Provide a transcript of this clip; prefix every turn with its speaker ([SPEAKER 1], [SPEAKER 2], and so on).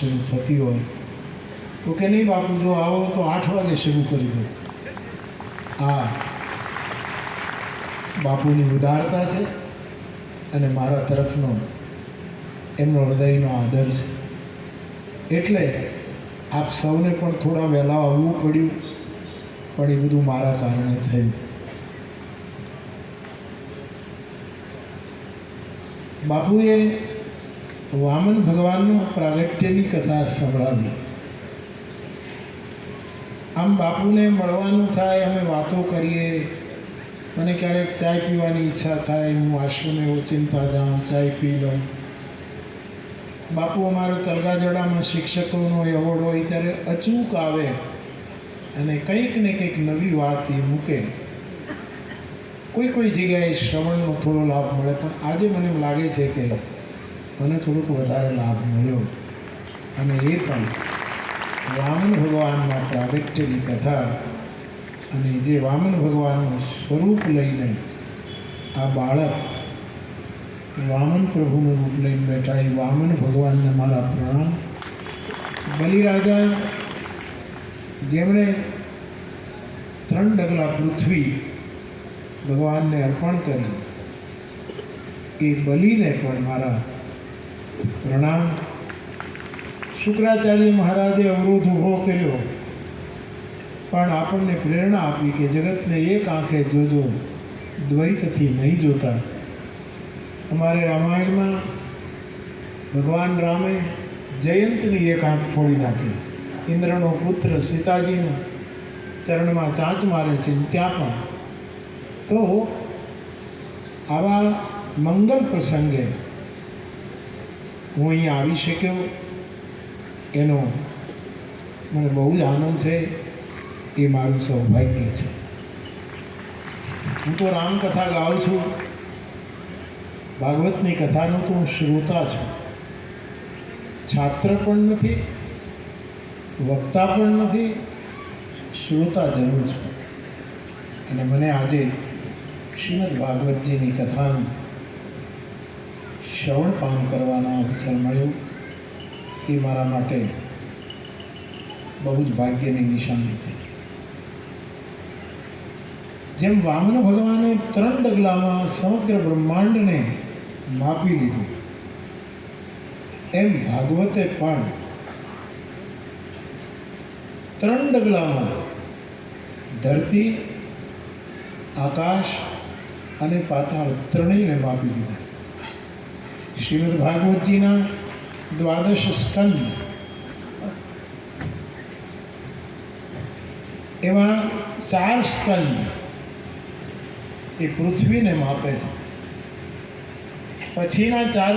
[SPEAKER 1] શરૂ થતી હોય. તો કે નહીં બાપુ, જો આવો તો આઠ વાગે શરૂ કરી દો. આ બાપુની ઉદારતા છે અને મારા તરફનો એમનો હૃદયનો આદર છે. એટલે આપ સૌને પણ થોડા વહેલા આવવું પડ્યું, પણ એ બધું મારા કારણે થયું. બાપુએ વામન ભગવાનનું પ્રાગટ્યની કથા સંભળાવી. આમ બાપુને મળવાનું થાય, અમે વાતો કરીએ મને ક્યારેક ચાય પીવાની ઈચ્છા થાય, હું આશ્રમે ઓચિંતા જાઉં ચાય પી લઉં. બાપુ અમારે તલગાજડામાં શિક્ષકોનો એવોર્ડ હોય ત્યારે અચૂક આવે અને કંઈક ને કંઈક નવી વાત એ મૂકે. કોઈ કોઈ જગ્યાએ શ્રવણનો થોડો લાભ મળે, પણ આજે મને એમ લાગે છે કે મને થોડુંક વધારે લાભ મળ્યો. અને એ પણ વામન ભગવાનના પ્રાગટ્યની કથા અને જે વામન ભગવાનનું સ્વરૂપ લઈને આ બાળક વામન પ્રભુનું રૂપ લઈને બેઠા એ વામન ભગવાનને મારા પ્રણામ. બલિરાજા, જેમણે ત્રણ ડગલા પૃથ્વી ભગવાનને અર્પણ કરી, એ બલીને પણ મારા પ્રણામ. શુક્રાચાર્ય મહારાજે અવરોધ ઊભો કર્યો. પણ આપણને પ્રેરણા આપી કે જગતને એક આંખે જોજો, દ્વૈતથી નહીં જોતા. અમારે રામાયણમાં ભગવાન રામે જયંતની એક આંખ ફોડી નાખી. ઇન્દ્રનો પુત્ર સીતાજીના ચરણમાં ચાંચ મારે છે ત્યાં પણ. તો આવા મંગલ પ્રસંગે હું અહીં આવી શક્યો? એનો મને બહુ જ આનંદ છે. એ મારું સૌભાગ્ય છે. હું તો રામકથા ગાઉં છું. ભાગવતની કથાનો તો હું શ્રોતા છું. છાત્ર પણ નથી, વક્તા પણ નથી, શ્રોતા જરૂર છું. અને મને આજે શ્રીમદ ભાગવતજીની કથાનું શ્રવણ પાન કરવાનો અવસર મળ્યો એ મારા માટે બહુ જ ભાગ્યની નિશાની છે. જેમ વામન ભગવાને ત્રણ ડગલામાં સમગ્ર બ્રહ્માંડને માપી લીધું, એમ ભાગવતે પણ ત્રણ ડગલામાં ધરતી, આકાશ અને પાતાળ ત્રણેયને માપી દીધા. શ્રીમદ ભાગવતજીના દ્વાદશ સ્કંદ એમાં ચાર સ્કંદ એ પૃથ્વીને માપે છે પછીના ચાર